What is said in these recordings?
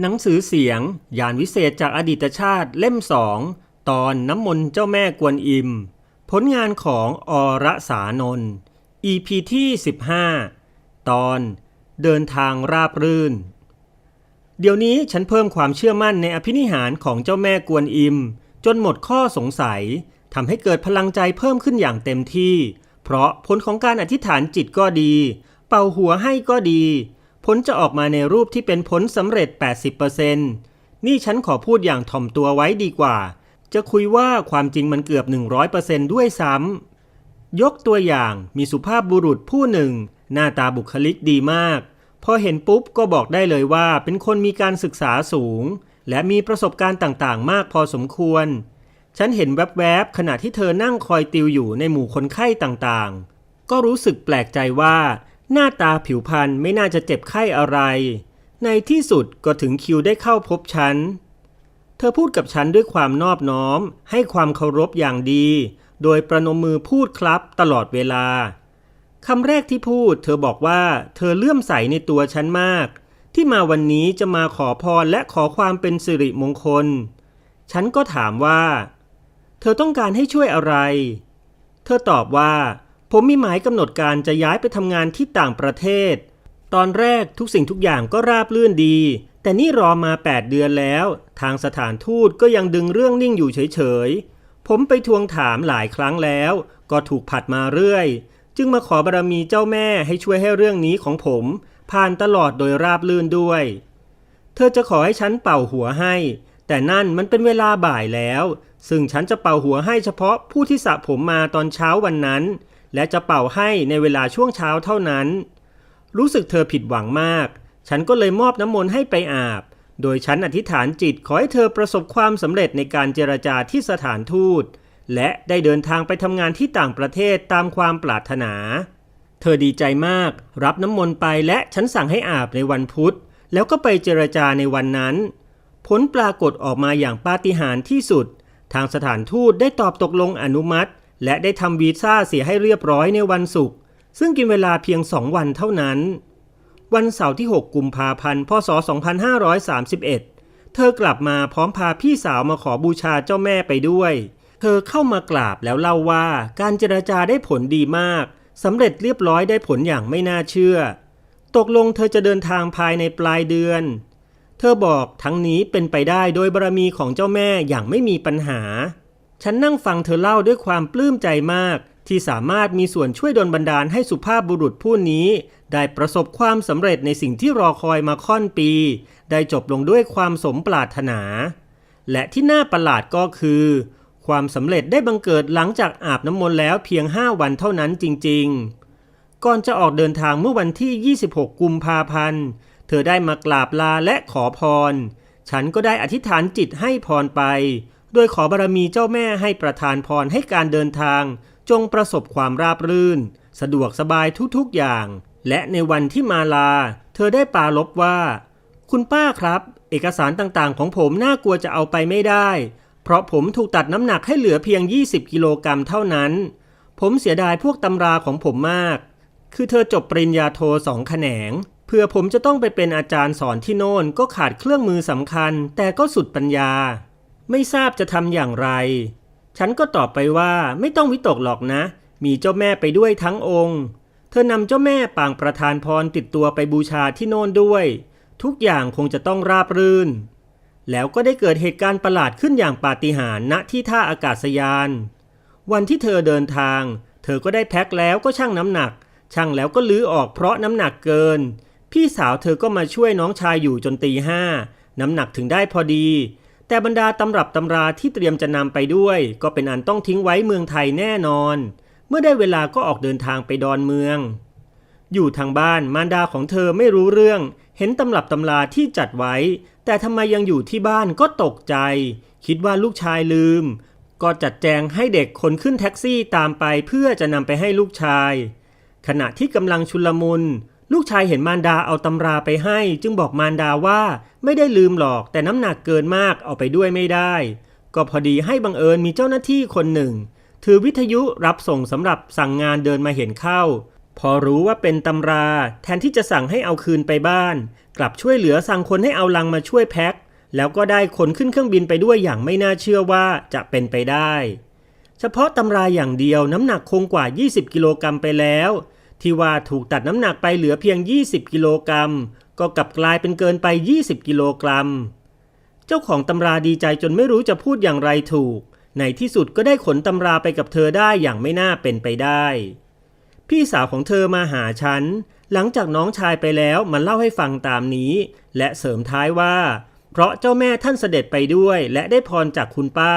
หนังสือเสียง ยานวิเศษจากอดีตชาติเล่มสองตอนน้ำมนต์เจ้าแม่กวนอิม ผลงานของอรสานนท์ EP ที่ 15 ตอนเดินทางราบรื่น เดี๋ยวนี้ฉันเพิ่มความเชื่อมั่นในอภินิหารของเจ้าแม่กวนอิม จนหมดข้อสงสัยทำให้เกิดพลังใจเพิ่มขึ้นอย่างเต็มที่ เพราะผลของการอธิษฐานจิตก็ดี เป่าหัวให้ก็ดี ผลจะออกมาในรูปที่เป็นผลสำเร็จ 80%นี่ฉันขอพูดอย่างถ่อมตัวไว้ดีกว่า จะคุยว่าความจริงมันเกือบ 100%ด้วยซ้ำยกตัวอย่างมีสุภาพบุรุษผู้หนึ่ง หน้าตาบุคลิกดีมาก พอเห็นปุ๊บก็บอกได้เลยว่าเป็นคนมีการศึกษาสูง และมีประสบการณ์ต่างๆ มากพอสมควร ฉันเห็นแวบๆขณะที่เธอนั่งคอยติวอยู่ในหมู่คนไข้ต่างๆ ก็รู้สึกแปลกใจว่า หน้าตาผิวพรรณไม่น่าจะเจ็บไข้อะไร ในที่สุดก็ถึงคิวได้เข้าพบฉัน เธอพูดกับฉันด้วยความนอบน้อม ให้ความเคารพอย่างดี โดยประนมมือพูดครับตลอดเวลาคำแรกที่พูด เธอบอกว่าเธอเลื่อมใสในตัวฉันมาก ที่มาวันนี้จะมาขอพรและขอความเป็นสิริมงคล ฉันก็ถามว่า เธอต้องการให้ช่วยอะไร เธอตอบว่า ผมมีหมายกำหนดการจะย้ายไปทำงานที่ต่างประเทศ ตอนแรกทุกสิ่งทุกอย่างก็ราบรื่นดี แต่นี่รอมา 8 เดือนแล้ว ทางสถานทูตก็ยังดึงเรื่องนิ่งอยู่เฉยๆ ผมไปทวงถามหลายครั้งแล้ว ก็ถูกผัดมาเรื่อย จึงมาขอบารมีเจ้าแม่ให้ช่วยให้เรื่องนี้ของผม ผ่านตลอดโดยราบรื่นด้วย เธอจะขอให้ฉันเป่าหัวให้ แต่นั่นมันเป็นเวลาบ่ายแล้ว ซึ่งฉันจะเป่าหัวให้เฉพาะผู้ที่สระผมมาตอนเช้าวันนั้น และจะเป่าให้ในเวลาช่วงเช้าเท่านั้น รู้สึกเธอผิดหวังมาก ฉันก็เลยมอบน้ำมนต์ให้ไปอาบ โดยฉันอธิษฐานจิตขอให้เธอประสบความสำเร็จในการเจรจาที่สถานทูต และได้เดินทางไปทำงานที่ต่างประเทศตามความปรารถนา เธอดีใจมาก รับน้ำมนต์ไปและฉันสั่งให้อาบในวันพุธ แล้วก็ไปเจรจาในวันนั้น ผลปรากฏออกมาอย่างปาฏิหาริย์ที่สุดทางสถานทูตได้ตอบตกลงอนุมัติ และได้ทำวีซ่าเสียให้เรียบร้อยในวันศุกร์ซึ่งกินเวลาเพียงสองวันเท่านั้น วันเสาร์ที่ 6 กุมภาพันธ์ พศ 2531 เธอกลับมาพร้อมพาพี่สาวมาขอบูชาเจ้าแม่ไปด้วย เธอเข้ามากราบแล้วเล่าว่าการเจรจาได้ผลดีมากสำเร็จเรียบร้อยได้ผลอย่างไม่น่าเชื่อ ตกลงเธอจะเดินทางภายในปลายเดือน เธอบอกทั้งนี้เป็นไปได้โดยบารมีของเจ้าแม่อย่างไม่มีปัญหา ฉันนั่งฟังเธอเล่าด้วยความปลื้มใจมาก ที่สามารถมีส่วนช่วยดลบันดาลให้สุภาพบุรุษผู้นี้ ได้ประสบความสำเร็จในสิ่งที่รอคอยมาค่อนปี ได้จบลงด้วยความสมปรารถนา และที่น่าประหลาดก็คือ ความสำเร็จได้บังเกิดหลังจากอาบน้ำมนต์แล้วเพียง 5 วันเท่านั้นจริง ๆ ก่อนจะออกเดินทางเมื่อวันที่ 26 กุมภาพันธ์ เธอได้มากราบลาและขอพร ฉันก็ได้อธิษฐานจิตให้พรไป โดยขอบารมีเจ้าแม่ให้ประทานพรให้การเดินทาง จงประสบความราบรื่น สะดวกสบายทุกๆอย่าง และในวันที่มาลา เธอได้ปาลบว่า คุณป้าครับ เอกสารต่างๆ ของผมน่ากลัวจะเอาไปไม่ได้ เพราะผมถูกตัดน้ำหนักให้เหลือเพียง 20 กิโลกรัมเท่านั้น ผมเสียดายพวกตำราของผมมาก คือเธอจบปริญญาโทสองแขนงเพื่อผมจะต้องไปเป็นอาจารย์สอนที่โน่นก็ขาดเครื่องมือสำคัญ แต่ก็สุดปัญญา ไม่ทราบจะทำอย่างไร ฉันก็ตอบไปว่าไม่ต้องวิตกหรอกนะ มีเจ้าแม่ไปด้วยทั้งองค์ เธอนำเจ้าแม่ปางประธานพรติดตัวไปบูชาที่โน่นด้วย ทุกอย่างคงจะต้องราบรื่น แล้วก็ได้เกิดเหตุการณ์ประหลาดขึ้นอย่างปาฏิหาริย์ณที่ท่าอากาศยาน วันที่เธอเดินทาง เธอก็ได้แพ็คแล้วก็ชั่งน้ำหนัก ชั่งแล้วก็ลื้อออกเพราะน้ำหนักเกิน พี่สาวเธอก็มาช่วยน้องชายอยู่จนตีห้าน้ำหนักถึงได้พอดี แต่บรรดาตำรับตำราที่เตรียมจะนำไปด้วย ก็เป็นอันต้องทิ้งไว้เมืองไทยแน่นอน เมื่อได้เวลาก็ออกเดินทางไปดอนเมือง อยู่ทางบ้านมารดาของเธอไม่รู้เรื่อง เห็นตำรับตำราที่จัดไว้ แต่ทำไมยังอยู่ที่บ้านก็ตกใจ คิดว่าลูกชายลืม ก็จัดแจงให้เด็กคนขึ้นแท็กซี่ตามไปเพื่อจะนำไปให้ลูกชาย ขณะที่กำลังชุลมุน ลูกชายเห็นมารดาเอาตำราไปให้ จึงบอกมารดาว่าไม่ได้ลืมหรอกแต่น้ำหนักเกินมากเอาไปด้วยไม่ได้ ก็พอดีให้บังเอิญมีเจ้าหน้าที่คนหนึ่ง ถือวิทยุรับส่งสำหรับสั่งงานเดินมาเห็นเข้า พอรู้ว่าเป็นตำรา แทนที่จะสั่งให้เอาคืนไปบ้าน กลับช่วยเหลือสั่งคนให้เอาลังมาช่วยแพ็คแล้วก็ได้คนขึ้นเครื่องบินไปด้วยอย่างไม่น่าเชื่อว่าจะเป็นไปได้ เฉพาะตำราอย่างเดียวน้ำหนักคงกว่า 20 กิโลกรัมไปแล้ว ที่ว่าถูกตัดน้ำหนักไปเหลือเพียง 20 กิโลกรัม ก็กลับกลายเป็นเกินไป 20 กิโลกรัม เจ้าของตำราดีใจจนไม่รู้จะพูดอย่างไรถูก ในที่สุดก็ได้ขนตำราไปกับเธอได้อย่างไม่น่าเป็นไปได้ พี่สาวของเธอมาหาฉัน หลังจากน้องชายไปแล้วมาเล่าให้ฟังตามนี้ และเสริมท้ายว่า เพราะเจ้าแม่ท่านเสด็จไปด้วย และได้พรจากคุณป้า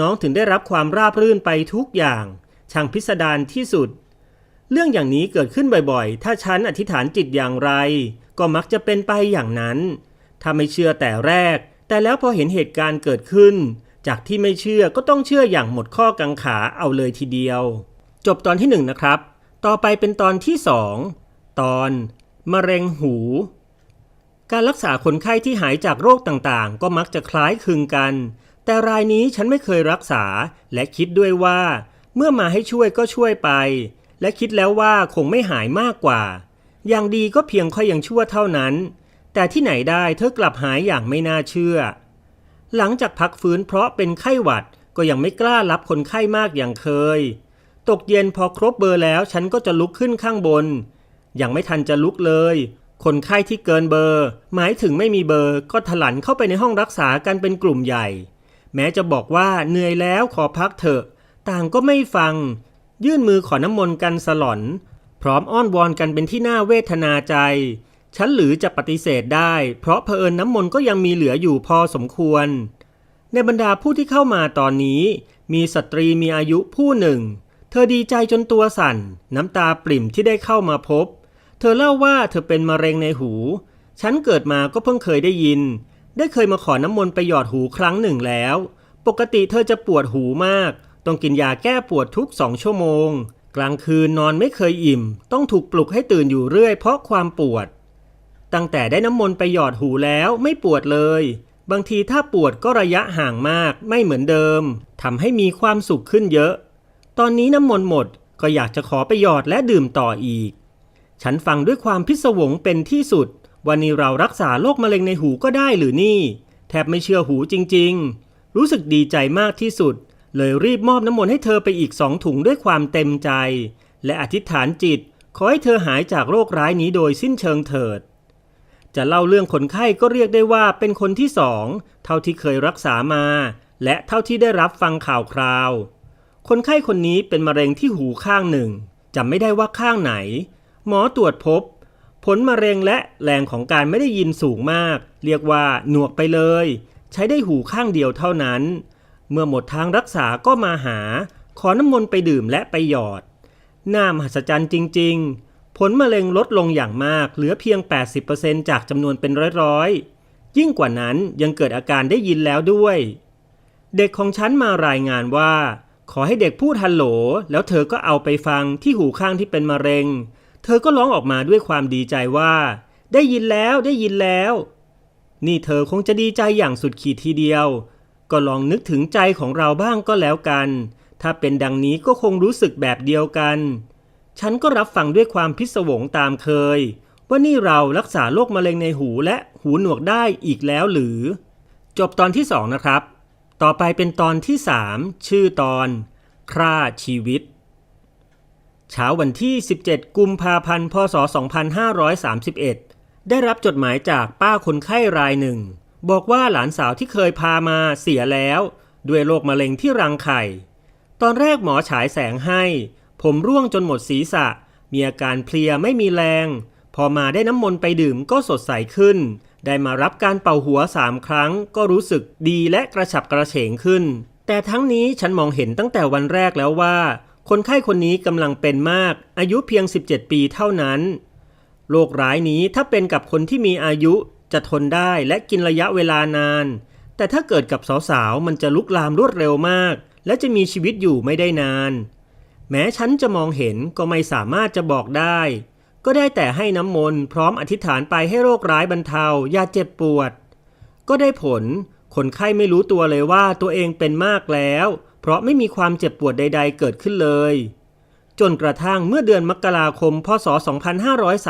น้องถึงได้รับความราบรื่นไปทุกอย่าง ช่างพิสดารที่สุด เรื่องอย่างนี้เกิดขึ้นบ่อยๆ ถ้าฉันอธิษฐานจิตอย่างไร ก็มักจะเป็นไปอย่างนั้น ถ้าไม่เชื่อแต่แรก แต่แล้วพอเห็นเหตุการณ์เกิดขึ้น จากที่ไม่เชื่อก็ต้องเชื่ออย่างหมดข้อกังขาเอาเลยทีเดียว จบตอนที่หนึ่งนะครับ ต่อไปเป็นตอนที่สองตอนมะเร็งหู การรักษาคนไข้ที่หายจากโรคต่างๆ ก็มักจะคล้ายคลึงกัน แต่รายนี้ฉันไม่เคยรักษาและคิดด้วยว่า เมื่อมาให้ช่วยก็ช่วยไป และคิดแล้วว่าคงไม่หายมากกว่า อย่างดีก็เพียงค่อยยังชั่วเท่านั้น แต่ที่ไหนได้เธอกลับหายอย่างไม่น่าเชื่อ หลังจากพักฟื้นเพราะเป็นไข้หวัดก็ยังไม่กล้ารับคนไข้มากอย่างเคย ตกเย็นพอครบเบอร์แล้วฉันก็จะลุกขึ้นข้างบน ยังไม่ทันจะลุกเลย คนไข้ที่เกินเบอร์ หมายถึงไม่มีเบอร์ก็ถลันเข้าไปในห้องรักษากันเป็นกลุ่มใหญ่ แม้จะบอกว่าเหนื่อยแล้วขอพักเถอะ ต่างก็ไม่ฟัง ยื่นมือขอน้ำมนต์กันสลอน พร้อมอ้อนวอนกันเป็นที่น่าเวทนาใจ ฉันหรือจะปฏิเสธได้ เพราะเผอิญน้ำมนต์ก็ยังมีเหลืออยู่พอสมควร ในบรรดาผู้ที่เข้ามาตอนนี้ มีสตรีมีอายุผู้หนึ่ง เธอดีใจจนตัวสั่น น้ำตาปริ่มที่ได้เข้ามาพบ เธอเล่าว่าเธอเป็นมะเร็งในหู ฉันเกิดมาก็เพิ่งเคยได้ยิน ได้เคยมาขอน้ำมนต์ไปหยอดหูครั้งหนึ่งแล้ว ปกติเธอจะปวดหูมาก ต้องกินยาแก้ปวดทุกสองชั่วโมง กลางคืนนอนไม่เคยอิ่ม ต้องถูกปลุกให้ตื่นอยู่เรื่อยเพราะความปวด ตั้งแต่ได้น้ำมนต์ไปหยอดหูแล้วไม่ปวดเลย บางทีถ้าปวดก็ระยะห่างมากไม่เหมือนเดิมทำให้มีความสุขขึ้นเยอะ ตอนนี้น้ำมนต์หมดก็อยากจะขอไปหยอดและดื่มต่ออีก ฉันฟังด้วยความพิศวงเป็นที่สุด วันนี้เรารักษาโรคมะเร็งในหูก็ได้หรือนี่ แทบไม่เชื่อหูจริง ๆ รู้สึกดีใจมากที่สุด เลยรีบมอบน้ำมนต์ให้เธอไปอีกสองถุงด้วยความเต็มใจ และอธิษฐานจิต ขอให้เธอหายจากโรคร้ายนี้โดยสิ้นเชิงเถิด จะเล่าเรื่องคนไข้ก็เรียกได้ว่าเป็นคนที่สองเท่าที่เคยรักษามา และเท่าที่ได้รับฟังข่าวคราว คนไข้คนนี้เป็นมะเร็งที่หูข้างหนึ่งจำไม่ได้ว่าข้างไหน หมอตรวจพบ ผลมะเร็งและแรงของการไม่ได้ยินสูงมาก เรียกว่าหนวกไปเลย ใช้ได้หูข้างเดียวเท่านั้น เมื่อหมดทางรักษาก็มาหา ขอน้ำมนต์ไปดื่มและไปหยอด น่ามหัศจรรย์จริง ๆ ผลมะเร็งลดลงอย่างมากเหลือเพียง 80%จากจำนวนเป็นร้อยๆ ยิ่งกว่านั้นยังเกิดอาการได้ยินแล้วด้วย เด็กของฉันมารายงานว่า ขอให้เด็กพูดฮัลโหล แล้วเธอก็เอาไปฟังที่หูข้างที่เป็นมะเร็ง เธอก็ร้องออกมาด้วยความดีใจว่า ได้ยินแล้วได้ยินแล้ว นี่เธอคงจะดีใจอย่างสุดขีดทีเดียว ก็ลองนึกถึงใจของเราบ้างก็แล้วกัน ถ้าเป็นดังนี้ก็คงรู้สึกแบบเดียวกัน ฉันก็รับฟังด้วยความพิศวงตามเคย ว่านี่เรารักษาโรคมะเร็งในหูและหูหนวกได้อีกแล้วหรือ จบตอนที่สองนะครับ ต่อไปเป็นตอนที่สามชื่อตอนฆ่าชีวิต เช้าวันที่ 17 กุมภาพันธ์ พศ 2531 ได้รับจดหมายจากป้าคนไข้รายหนึ่ง บอกว่าหลานสาวที่เคยพามาเสียแล้ว ด้วยโรคมะเร็งที่รังไข่ ตอนแรกหมอฉายแสงให้ ผมร่วงจนหมดศีรษะ มีอาการเพลียไม่มีแรง พอมาได้น้ำมนต์ไปดื่มก็สดใสขึ้น ได้มารับการเป่าหัวสามครั้ง ก็รู้สึกดีและกระฉับกระเฉงขึ้น แต่ทั้งนี้ฉันมองเห็นตั้งแต่วันแรกแล้วว่า คนไข้คนนี้กำลังเป็นมาก อายุเพียง 17 ปีเท่านั้นโรคร้ายนี้ถ้าเป็นกับคนที่มีอายุ จะทนได้และกินระยะเวลานาน แต่ถ้าเกิดกับสาวๆ มันจะลุกลามรวดเร็วมาก และจะมีชีวิตอยู่ไม่ได้นาน แม้ฉันจะมองเห็นก็ไม่สามารถจะบอกได้ ก็ได้แต่ให้น้ำมนต์พร้อมอธิษฐานไปให้โรคร้ายบรรเทาอย่าเจ็บปวด ก็ได้ผล คนไข้ไม่รู้ตัวเลยว่าตัวเองเป็นมากแล้ว เพราะไม่มีความเจ็บปวดใด ๆ เกิดขึ้นเลย จนกระทั่งเมื่อเดือนมกราคม พศ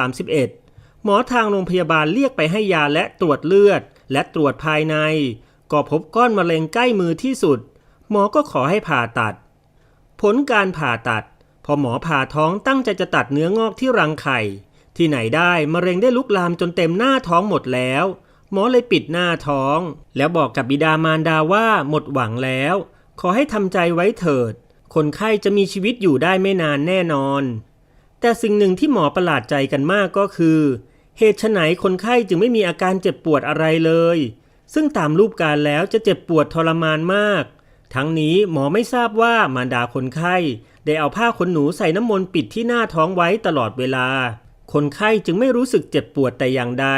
2531 หมอทางโรงพยาบาลเรียกไปให้ยาและตรวจเลือด และตรวจภายใน ก็พบก้อนมะเร็งใกล้มือที่สุด หมอก็ขอให้ผ่าตัด ผลการผ่าตัด พอหมอผ่าท้องตั้งใจจะตัดเนื้องอกที่รังไข่ ที่ไหนได้มะเร็งได้ลุกลามจนเต็มหน้าท้องหมดแล้ว หมอเลยปิดหน้าท้อง แล้วบอกกับบิดามารดาว่าหมดหวังแล้ว ขอให้ทำใจไว้เถิด คนไข้จะมีชีวิตอยู่ได้ไม่นานแน่นอน แต่สิ่งหนึ่งที่หมอประหลาดใจกันมากก็คือ เหตุไฉนคนไข้จึงไม่มีอาการเจ็บปวดอะไรเลย ซึ่งตามรูปการแล้วจะเจ็บปวดทรมานมาก ทั้งนี้หมอไม่ทราบว่ามารดาคนไข้ ได้เอาผ้าขนหนูใส่น้ำมนต์ปิดที่หน้าท้องไว้ตลอดเวลา คนไข้จึงไม่รู้สึกเจ็บปวดแต่อย่างใด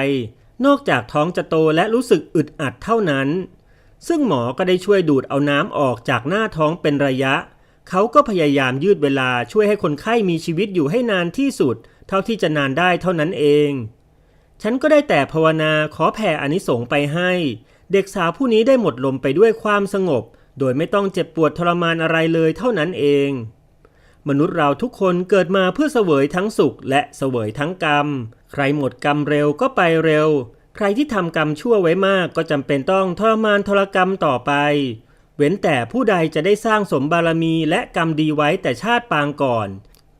นอกจากท้องจะโตและรู้สึกอึดอัดเท่านั้น ซึ่งหมอก็ได้ช่วยดูดเอาน้ำออกจากหน้าท้องเป็นระยะ เขาก็พยายามยืดเวลาช่วยให้คนไข้มีชีวิตอยู่ให้นานที่สุด เท่าที่จะนานได้เท่านั้นเอง ฉันก็ได้แต่ภาวนาขอแผ่อนิสงส์ไปให้ เด็กสาวผู้นี้ได้หมดลมไปด้วยความสงบ โดยไม่ต้องเจ็บปวดทรมานอะไรเลยเท่านั้นเอง มนุษย์เราทุกคนเกิดมาเพื่อเสวยทั้งสุขและเสวยทั้งกรรม ใครหมดกรรมเร็วก็ไปเร็ว ใครที่ทำกรรมชั่วไว้มากก็จำเป็นต้องทรมานทรกรรมต่อไป เว้นแต่ผู้ใดจะได้สร้างสมบารมีและกรรมดีไว้แต่ชาติปางก่อน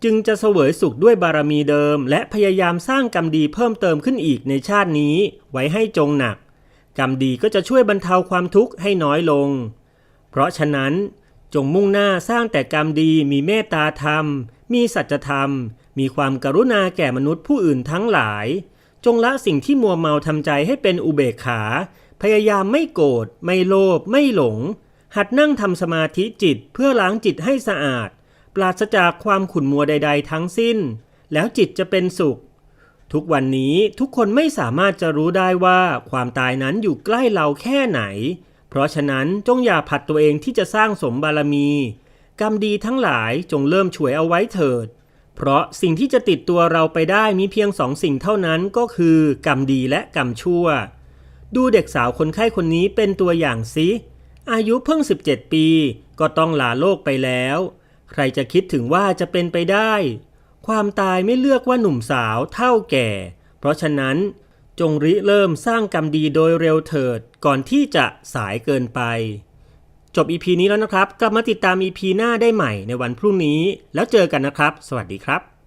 จึงจะเสวยสุขด้วยบารมีเดิม และพยายามสร้างกรรมดีเพิ่มเติมขึ้นอีกในชาตินี้ ไว้ให้จงหนัก กรรมดีก็จะช่วยบรรเทาความทุกข์ให้น้อยลง เพราะฉะนั้น จงมุ่งหน้าสร้างแต่กรรมดีมีเมตตาธรรม มีสัจธรรม มีความกรุณาแก่มนุษย์ผู้อื่นทั้งหลาย จงละสิ่งที่มัวเมาทำใจให้เป็นอุเบกขา พยายามไม่โกรธไม่โลภไม่หลง หัดนั่งทำสมาธิจิตเพื่อล้างจิตให้สะอาด ปราศจากความขุ่นมัวใด ๆ ทั้งสิ้น แล้วจิตจะเป็นสุข ทุกวันนี้ทุกคนไม่สามารถจะรู้ได้ว่าความตายนั้นอยู่ใกล้เราแค่ไหน เพราะฉะนั้นจงอย่าผัดตัวเองที่จะสร้างสมบารมี กรรมดีทั้งหลายจงเริ่มฉวยเอาไว้เถิด เพราะสิ่งที่จะติดตัวเราไปได้มีเพียงสองสิ่งเท่านั้นก็คือ กรรมดีและกรรมชั่ว ดูเด็กสาวคนไข้คนนี้เป็นตัวอย่างสิอายุเพิ่ง 17 ปี ก็ต้องลาโลกไปแล้ว ใครจะคิดถึงว่าจะเป็นไปได้ ความตายไม่เลือกว่าหนุ่มสาวเท่าแก่ เพราะฉะนั้นจงริเริ่มสร้างกรรมดีโดยเร็วเถิดก่อนที่จะสายเกินไป จบ EP นี้แล้วนะครับ กลับมาติดตาม EP หน้าได้ใหม่ในวันพรุ่งนี้ แล้วเจอกันนะครับ สวัสดีครับ